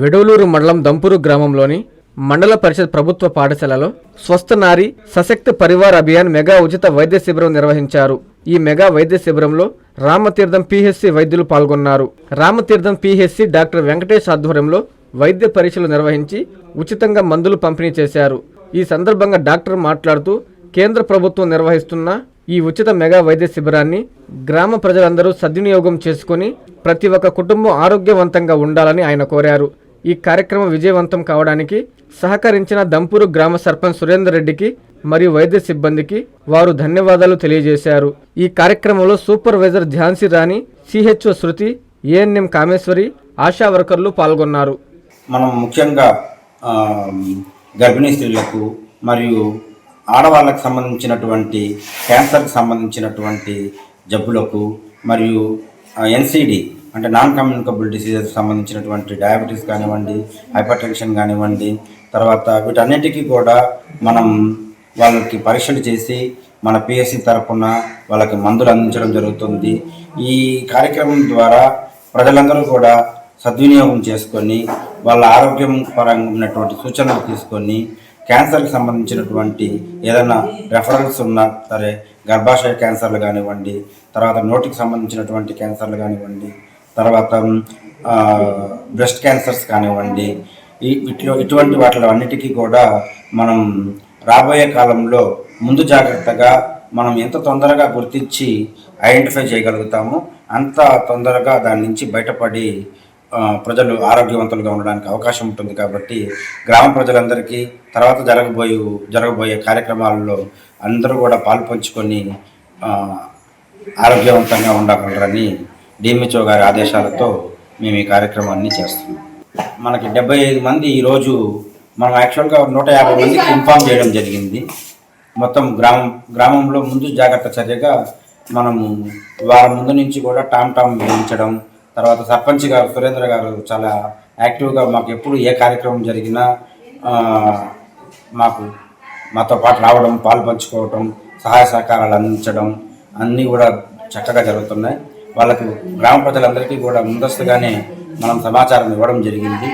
వెడవలూరు మండలం దంపూరు గ్రామంలోని మండల పరిషత్ ప్రభుత్వ పాఠశాలలో స్వస్థ నారి సశక్త పరివార్ అభియాన్ మెగా ఉచిత వైద్య శిబిరం నిర్వహించారు. ఈ మెగా వైద్య శిబిరంలో రామతీర్థం పిహెచ్సి వైద్యులు పాల్గొన్నారు. రామతీర్థం పిహెచ్సి డాక్టర్ వెంకటేష్ ఆధ్వర్యంలో వైద్య పరీక్షలు నిర్వహించి ఉచితంగా మందులు పంపిణీ చేశారు. ఈ సందర్భంగా డాక్టర్ మాట్లాడుతూ కేంద్ర ప్రభుత్వం నిర్వహిస్తున్న ఈ ఉచిత మెగా వైద్య శిబిరాన్ని గ్రామ ప్రజలందరూ సద్వినియోగం చేసుకుని ప్రతి ఒక్క కుటుంబం ఆరోగ్యవంతంగా ఉండాలని ఆయన కోరారు. ఈ కార్యక్రమం విజయవంతం కావడానికి సహకరించిన దంపూరు గ్రామ సర్పంచ్ సురేందర్ రెడ్డికి మరియు వైద్య సిబ్బందికి వారు ధన్యవాదాలు తెలియజేశారు. ఈ కార్యక్రమంలో supervisor Jhansi Rani CHO Shruti ANM Kameshwari Asha వర్కర్లు పాల్గొన్నారు. మనం ముఖ్యంగా గర్భిణీ స్త్రీలకు మరియు ఆడవాళ్ళకు సంబంధించినటువంటి క్యాన్సర్కి సంబంధించినటువంటి జబ్బులకు మరియు ఎన్సిడి అంటే నాన్ కమ్యూనికబుల్ డిసీజెస్ సంబంధించినటువంటి డయాబెటీస్ కానివ్వండి హైపర్ టెన్షన్ కానివ్వండి తర్వాత వీటన్నిటికీ కూడా మనం వాళ్ళకి పరీక్షలు చేసి మన పిఎస్సి తరఫున వాళ్ళకి మందులు అందించడం జరుగుతుంది. ఈ కార్యక్రమం ద్వారా ప్రజలందరూ కూడా సద్వినియోగం చేసుకొని వాళ్ళ ఆరోగ్యం పరంగా ఉన్నటువంటి సూచనలు తీసుకొని క్యాన్సర్కి సంబంధించినటువంటి ఏదైనా రెఫరల్స్ ఉన్నా సరే గర్భాశయ క్యాన్సర్లు కానివ్వండి తర్వాత నోటికి సంబంధించినటువంటి క్యాన్సర్లు కానివ్వండి తర్వాత బ్రెస్ట్ క్యాన్సర్స్ కానివ్వండి ఇట్లో ఇటువంటి వాటిలో అన్నిటికీ కూడా మనం రాబోయే కాలంలో ముందు జాగ్రత్తగా మనం ఎంత తొందరగా గుర్తించి ఐడెంటిఫై చేయగలుగుతామో అంత తొందరగా దాని నుంచి బయటపడి ప్రజలు ఆరోగ్యవంతులుగా ఉండడానికి అవకాశం ఉంటుంది కాబట్టి గ్రామ ప్రజలందరికీ తర్వాత జరగబోయే జరగబోయే కార్యక్రమాల్లో అందరూ కూడా పాలుపంచుకొని ఆరోగ్యవంతంగా ఉండగలరని డిఎంహెచ్ఓ గారి ఆదేశాలతో మేము ఈ కార్యక్రమాన్ని చేస్తున్నాం. మనకి డెబ్బై ఐదు మంది ఈరోజు మనం యాక్చువల్గా నూట యాభై మందికి ఇన్ఫామ్ చేయడం జరిగింది. మొత్తం గ్రామం గ్రామంలో ముందు జాగ్రత్త చర్యగా మనము వారం ముందు నుంచి కూడా టామ్ టామ్ వేయించడం తర్వాత సర్పంచ్ గారు సురేంద్ర గారు చాలా యాక్టివ్గా మాకు ఎప్పుడు ఏ కార్యక్రమం జరిగినా మాకు మాతో పాటు రావడం పాలు పంచుకోవడం సహాయ సహకారాలు అందించడం అన్నీ కూడా చక్కగా జరుగుతున్నాయి. వాళ్ళకు గ్రామ ప్రజలందరికీ కూడా ముందస్తుగానే మనం సమాచారం ఇవ్వడం జరిగింది.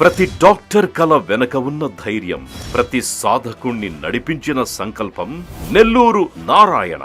ప్రతి డాక్టర్ కల వెనక ఉన్న ధైర్యం ప్రతి సాధకుణ్ణి నడిపించిన సంకల్పం నెల్లూరు నారాయణ.